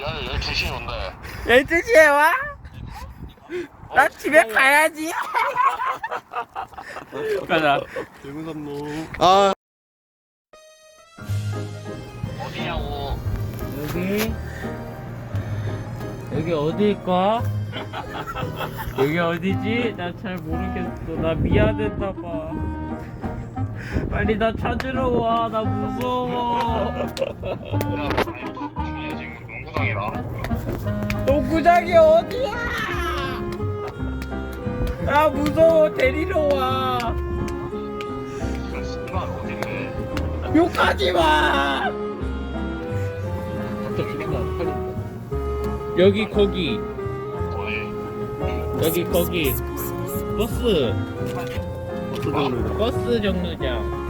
열 12시에 온대 12시에 와? 나 집에 가야지. 가자. 아 어디냐고 여기 여기 어디일까? 여기 어디지? 나 잘 모르겠어. 나 미안했나 봐. 빨리 나 찾으러 와. 나 무서워. 농구장이 어디야? 나 무서워. 데리러 와. 욕하지 마. 여기 거기. 여기 거기. 버스. 버스 정류장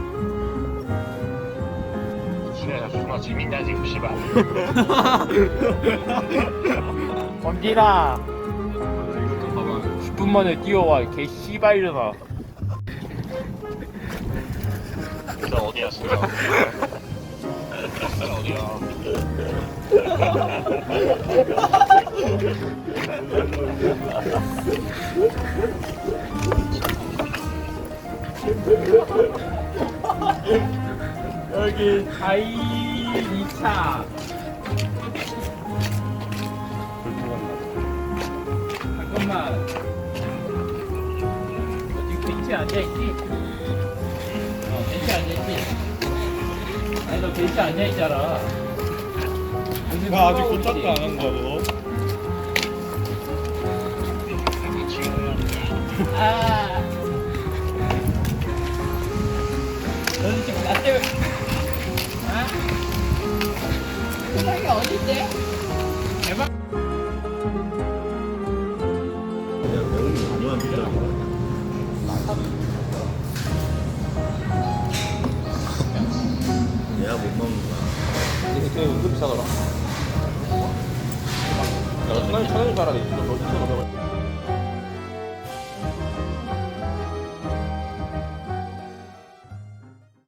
존나 재밌냐 지금 씨발 건디라 10분 만에 뛰어와 개 씨발려나. 진짜 어디야 진짜 진짜 어디야 여기 다이 2차 잠깐만 너 지금 벤치에 앉아있지? 어 벤치에 앉아있지? 아니 너 벤치에 앉아있잖아 나 아직 누가 도착도 오지? 안한 거야 너 아. 세상에 어딨대? 대박. 은근 비싸더라. 야, 천원이 천원이 가라니. 진짜 너 2,500원.